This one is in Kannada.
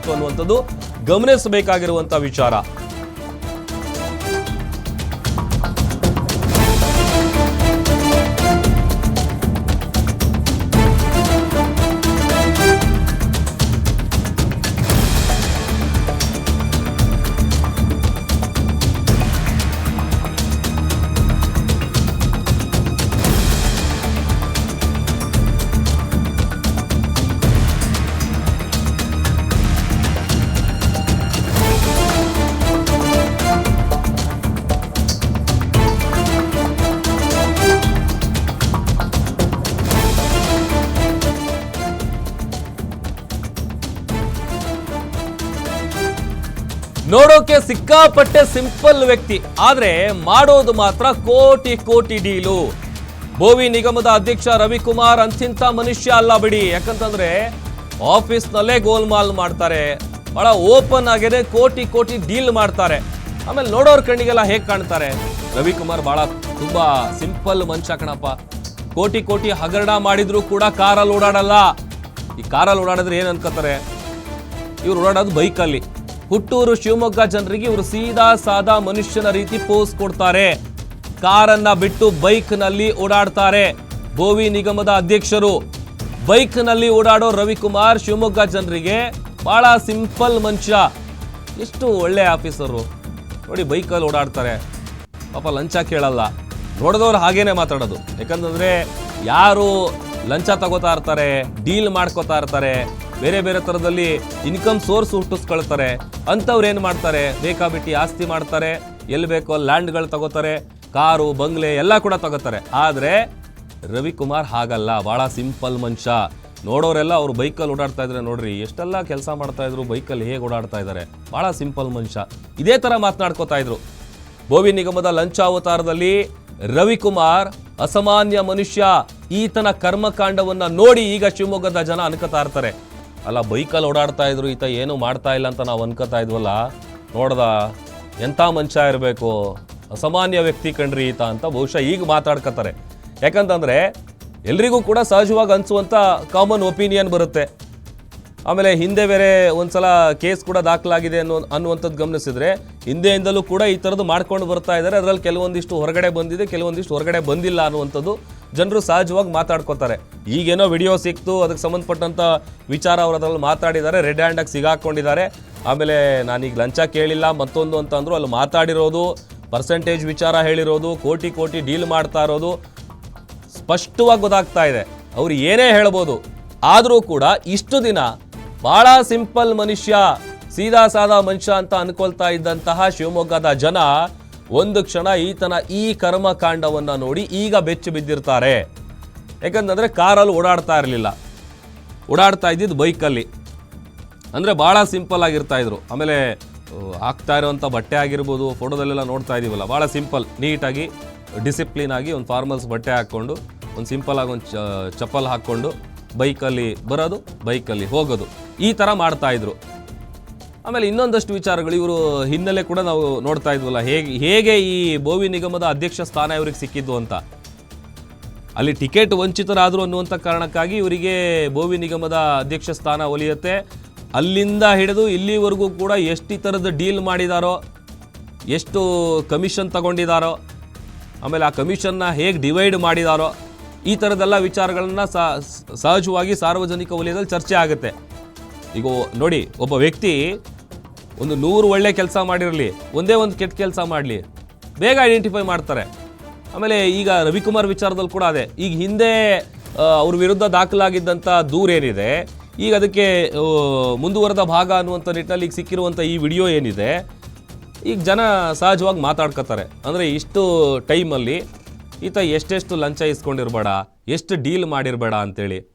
ಆಗಿತ್ತು ಅನ್ನುವಂಥದ್ದು ಗಮನಿಸಬೇಕಾಗಿರುವಂಥ ವಿಚಾರ. ನೋಡೋಕೆ ಸಿಕ್ಕಾಪಟ್ಟೆ ಸಿಂಪಲ್ ವ್ಯಕ್ತಿ, ಆದ್ರೆ ಮಾಡೋದು ಮಾತ್ರ ಕೋಟಿ ಕೋಟಿ ಡೀಲು. ಭೋವಿ ನಿಗಮದ ಅಧ್ಯಕ್ಷ ರವಿಕುಮಾರ್ ಅಂತಿಂತ ಮನುಷ್ಯ ಅಲ್ಲ ಬಿಡಿ, ಯಾಕಂತಂದ್ರೆ ಆಫೀಸ್ನಲ್ಲೇ ಗೋಲ್ಮಾಲ್ ಮಾಡ್ತಾರೆ. ಬಹಳ ಓಪನ್ ಆಗಿದೆ ಕೋಟಿ ಕೋಟಿ ಡೀಲ್ ಮಾಡ್ತಾರೆ. ಆಮೇಲೆ ನೋಡೋರ್ ಕಣ್ಣಿಗೆಲ್ಲ ಹೇಗೆ ಕಾಣ್ತಾರೆ? ರವಿಕುಮಾರ್ ಬಹಳ ತುಂಬಾ ಸಿಂಪಲ್ ಮನುಷ್ಯ ಕಣಪ್ಪ. ಕೋಟಿ ಕೋಟಿ ಹಗರಣ ಮಾಡಿದ್ರು ಕೂಡ ಕಾರಲ್ಲಿ ಓಡಾಡಲ್ಲ. ಈ ಕಾರಲ್ಲಿ ಓಡಾಡಿದ್ರೆ ಏನು ಅನ್ಕೋತಾರೆ? ಇವ್ರು ಓಡಾಡೋದು ಬೈಕಲ್ಲಿ. ಹುಟ್ಟೂರು ಶಿವಮೊಗ್ಗ ಜನರಿಗೆ ಇವರು ಸೀದಾ ಸಾದಾ ಮನುಷ್ಯನ ರೀತಿ ಪೋಸ್ ಕೊಡ್ತಾರೆ. ಕಾರನ್ನ ಬಿಟ್ಟು ಬೈಕ್ನಲ್ಲಿ ಓಡಾಡ್ತಾರೆ. ಬೋವಿ ನಿಗಮದ ಅಧ್ಯಕ್ಷರು. ಬೈಕ್ನಲ್ಲಿ ಓಡಾಡೋ ರವಿಕುಮಾರ್ ಶಿವಮೊಗ್ಗ ಜನರಿಗೆ ಬಹಳ ಸಿಂಪಲ್ ಮನುಷ್ಯ. ಎಷ್ಟು ಒಳ್ಳೆ ಆಫೀಸರು. ನೋಡಿ ಬೈಕಲ್ಲಿ ಓಡಾಡ್ತಾರೆ. ಪಾಪ ಲಂಚ ಕೇಳಲ್ಲ. ನೋಡಿದವ್ರು ಹಾಗೇನೆ ಮಾತಾಡೋದು. ಯಾಕಂತಂದ್ರೆ ಯಾರು ಲಂಚ ತಗೋತಾ ಇರ್ತಾರೆ, ಡೀಲ್ ಮಾಡ್ಕೋತಾ ಇರ್ತಾರೆ ಬೇರೆ ಬೇರೆ ಥರದಲ್ಲಿ ಇನ್ಕಮ್ ಸೋರ್ಸ್ ಹುಟ್ಟಿಸ್ಕೊಳ್ತಾರೆ. ಅಂಥವ್ರು ಏನು ಮಾಡ್ತಾರೆ? ಬೇಕಾಬಿಟ್ಟಿ ಆಸ್ತಿ ಮಾಡ್ತಾರೆ. ಎಲ್ಲಿ ಬೇಕೋ ಲ್ಯಾಂಡ್ಗಳು ತಗೋತಾರೆ. ಕಾರು, ಬಂಗ್ಲೆ ಎಲ್ಲ ಕೂಡ ತಗೋತಾರೆ. ಆದರೆ ರವಿಕುಮಾರ್ ಹಾಗಲ್ಲ. ಭಾಳ ಸಿಂಪಲ್ ಮನುಷ್ಯ. ನೋಡೋರೆಲ್ಲ ಅವರು ಬೈಕಲ್ಲಿ ಓಡಾಡ್ತಾ ಇದ್ದಾರೆ ನೋಡ್ರಿ, ಎಷ್ಟೆಲ್ಲ ಕೆಲಸ ಮಾಡ್ತಾ ಇದ್ರು, ಬೈಕಲ್ಲಿ ಹೇಗೆ ಓಡಾಡ್ತಾ ಇದ್ದಾರೆ ಭಾಳ ಸಿಂಪಲ್ ಮನುಷ್ಯ. ಇದೇ ಥರ ಮಾತನಾಡ್ಕೋತಾ ಇದ್ರು. ಭೋವಿ ನಿಗಮದ ಲಂಚ ಅವತಾರದಲ್ಲಿ ರವಿಕುಮಾರ್ ಅಸಾಮಾನ್ಯ ಮನುಷ್ಯ. ಈತನ ಕರ್ಮಕಾಂಡವನ್ನು ನೋಡಿ ಈಗ ಶಿವಮೊಗ್ಗದ ಜನ ಅನ್ಕೋತಾ ಇರ್ತಾರೆ. ಅಲ್ಲ, ಬೈಕಲ್ಲಿ ಓಡಾಡ್ತಾ ಇದ್ರು ಈತ ಏನು ಮಾಡ್ತಾ ಇಲ್ಲ ಅಂತ ನಾವು ಅನ್ಕೋತಾ ಇದ್ವಲ್ಲ, ನೋಡ್ದ, ಎಂಥ ಮನುಷ್ಯ ಇರಬೇಕು, ಅಸಾಮಾನ್ಯ ವ್ಯಕ್ತಿ ಕಣ್ರಿ ಈತ ಅಂತ ಬಹುಶಃ ಈಗ ಮಾತಾಡ್ಕೋತಾರೆ. ಯಾಕಂತಂದರೆ, ಎಲ್ರಿಗೂ ಕೂಡ ಸಹಜವಾಗಿ ಅನಿಸುವಂಥ ಕಾಮನ್ ಒಪಿನಿಯನ್ ಬರುತ್ತೆ. ಆಮೇಲೆ ಹಿಂದೆ ಬೇರೆ ಒಂದ್ಸಲ ಕೇಸ್ ಕೂಡ ದಾಖಲಾಗಿದೆ ಅನ್ನೋ, ಅನ್ನುವಂಥದ್ದು ಗಮನಿಸಿದರೆ, ಹಿಂದೆಯಿಂದಲೂ ಕೂಡ ಈ ಥರದ್ದು ಮಾಡ್ಕೊಂಡು ಬರ್ತಾ ಇದ್ದಾರೆ. ಅದರಲ್ಲಿ ಕೆಲವೊಂದಿಷ್ಟು ಹೊರಗಡೆ ಬಂದಿದೆ, ಕೆಲವೊಂದಿಷ್ಟು ಹೊರಗಡೆ ಬಂದಿಲ್ಲ ಅನ್ನುವಂಥದ್ದು ಜನರು ಸಹಜವಾಗಿ ಮಾತಾಡ್ಕೋತಾರೆ. ಈಗೇನೋ ವಿಡಿಯೋ ಸಿಕ್ತು, ಅದಕ್ಕೆ ಸಂಬಂಧಪಟ್ಟಂಥ ವಿಚಾರ ಅವರು ಅದರಲ್ಲಿ ಮಾತಾಡಿದ್ದಾರೆ, ರೆಡ್ ಹ್ಯಾಂಡಾಗಿ ಸಿಗಾಕೊಂಡಿದ್ದಾರೆ. ಆಮೇಲೆ ನಾನೀಗ ಲಂಚ ಕೇಳಿಲ್ಲ, ಮತ್ತೊಂದು ಅಂತ ಅಂದರು ಅಲ್ಲಿ ಮಾತಾಡಿರೋದು, ಪರ್ಸೆಂಟೇಜ್ ವಿಚಾರ ಹೇಳಿರೋದು, ಕೋಟಿ ಕೋಟಿ ಡೀಲ್ ಮಾಡ್ತಾ ಇರೋದು, ಸ್ಪಷ್ಟವಾಗಿ ಗೊತ್ತಾಗ್ತಾ ಇದೆ. ಅವ್ರು ಏನೇ ಹೇಳ್ಬೋದು, ಆದರೂ ಕೂಡ ಇಷ್ಟು ದಿನ ಭಾಳ ಸಿಂಪಲ್ ಮನುಷ್ಯ, ಸೀದಾ ಸಾದಾ ಮನುಷ್ಯ ಅಂತ ಅನ್ಕೊಳ್ತಾ ಇದ್ದಂತಹ ಶಿವಮೊಗ್ಗದ ಜನ ಒಂದು ಕ್ಷಣ ಈತನ ಈ ಕರ್ಮಕಾಂಡವನ್ನು ನೋಡಿ ಈಗ ಬೆಚ್ಚಿ ಬಿದ್ದಿರ್ತಾರೆ. ಯಾಕಂತಂದರೆ ಕಾರಲ್ಲಿ ಓಡಾಡ್ತಾ ಇರಲಿಲ್ಲ. ಓಡಾಡ್ತಾ ಇದ್ದಿದ್ದು ಬೈಕಲ್ಲಿ ಅಂದರೆ ಭಾಳ ಸಿಂಪಲ್ ಆಗಿರ್ತಾ ಇದ್ರು. ಆಮೇಲೆ ಹಾಕ್ತಾ ಇರೋವಂಥ ಬಟ್ಟೆ ಆಗಿರ್ಬೋದು, ಫೋಟೋದಲ್ಲೆಲ್ಲ ನೋಡ್ತಾ ಇದ್ದೀವಲ್ಲ ಭಾಳ ಸಿಂಪಲ್ ನೀಟಾಗಿ ಡಿಸಿಪ್ಲಿನ್ ಆಗಿ ಒಂದು ಫಾರ್ಮಲ್ಸ್ ಬಟ್ಟೆ ಹಾಕ್ಕೊಂಡು, ಒಂದು ಸಿಂಪಲ್ ಆಗಿ ಒಂದು ಚಪ್ಪಲ್ ಹಾಕ್ಕೊಂಡು ಬೈಕಲ್ಲಿ ಬರೋದು ಬೈಕಲ್ಲಿ ಹೋಗೋದು. ಈ ಥರ ಮಾಡ್ತಾ ಇದ್ರು. ಆಮೇಲೆ ಇನ್ನೊಂದಷ್ಟು ವಿಚಾರಗಳು, ಇವರು ಹಿನ್ನೆಲೆ ಕೂಡ ನಾವು ನೋಡ್ತಾ ಇದ್ವಲ್ಲ, ಹೇಗೆ ಹೇಗೆ ಈ ಬೋವಿ ನಿಗಮದ ಅಧ್ಯಕ್ಷ ಸ್ಥಾನ ಇವರಿಗೆ ಸಿಕ್ಕಿದ್ದು ಅಂತ. ಅಲ್ಲಿ ಟಿಕೆಟ್ ವಂಚಿತರಾದರು ಅನ್ನುವಂಥ ಕಾರಣಕ್ಕಾಗಿ ಇವರಿಗೆ ಬೋವಿ ನಿಗಮದ ಅಧ್ಯಕ್ಷ ಸ್ಥಾನ ಒಲಿಯುತ್ತೆ. ಅಲ್ಲಿಂದ ಹಿಡಿದು ಇಲ್ಲಿವರೆಗೂ ಕೂಡ ಎಷ್ಟು ಥರದ ಡೀಲ್ ಮಾಡಿದಾರೋ, ಎಷ್ಟು ಕಮಿಷನ್ ತಗೊಂಡಿದ್ದಾರೋ ಆಮೇಲೆ ಆ ಕಮಿಷನ್ನ ಹೇಗೆ ಡಿವೈಡ್ ಮಾಡಿದಾರೋ, ಈ ಥರದೆಲ್ಲ ವಿಚಾರಗಳನ್ನು ಸಹಜವಾಗಿ ಸಾರ್ವಜನಿಕ ವಲಯದಲ್ಲಿ ಚರ್ಚೆ ಆಗುತ್ತೆ. ಈಗ ನೋಡಿ, ಒಬ್ಬ ವ್ಯಕ್ತಿ ಒಂದು ನೂರು ಒಳ್ಳೆ ಕೆಲಸ ಮಾಡಿರಲಿ, ಒಂದೇ ಒಂದು ಕೆಟ್ಟ ಕೆಲಸ ಮಾಡಲಿ, ಬೇಗ ಐಡೆಂಟಿಫೈ ಮಾಡ್ತಾರೆ. ಆಮೇಲೆ ಈಗ ರವಿಕುಮಾರ್ ವಿಚಾರದಲ್ಲಿ ಕೂಡ ಅದೇ. ಈಗ ಹಿಂದೆ ಅವ್ರ ವಿರುದ್ಧ ದಾಖಲಾಗಿದ್ದಂಥ ದೂರ ಏನಿದೆ, ಈಗ ಅದಕ್ಕೆ ಮುಂದುವರೆದ ಭಾಗ ಅನ್ನುವಂಥ ನಿಟ್ಟಿನಲ್ಲಿ ಈಗ ಸಿಕ್ಕಿರುವಂಥ ಈ ವಿಡಿಯೋ ಏನಿದೆ, ಈಗ ಜನ ಸಹಜವಾಗಿ ಮಾತಾಡ್ಕೋತಾರೆ ಅಂದರೆ ಇಷ್ಟು ಟೈಮಲ್ಲಿ ಈತ ಎಷ್ಟೆಷ್ಟು ಲಂಚ ಇಸ್ಕೊಂಡಿರಬೇಡ, ಎಷ್ಟು ಡೀಲ್ ಮಾಡಿರಬೇಡ ಅಂತೇಳಿ.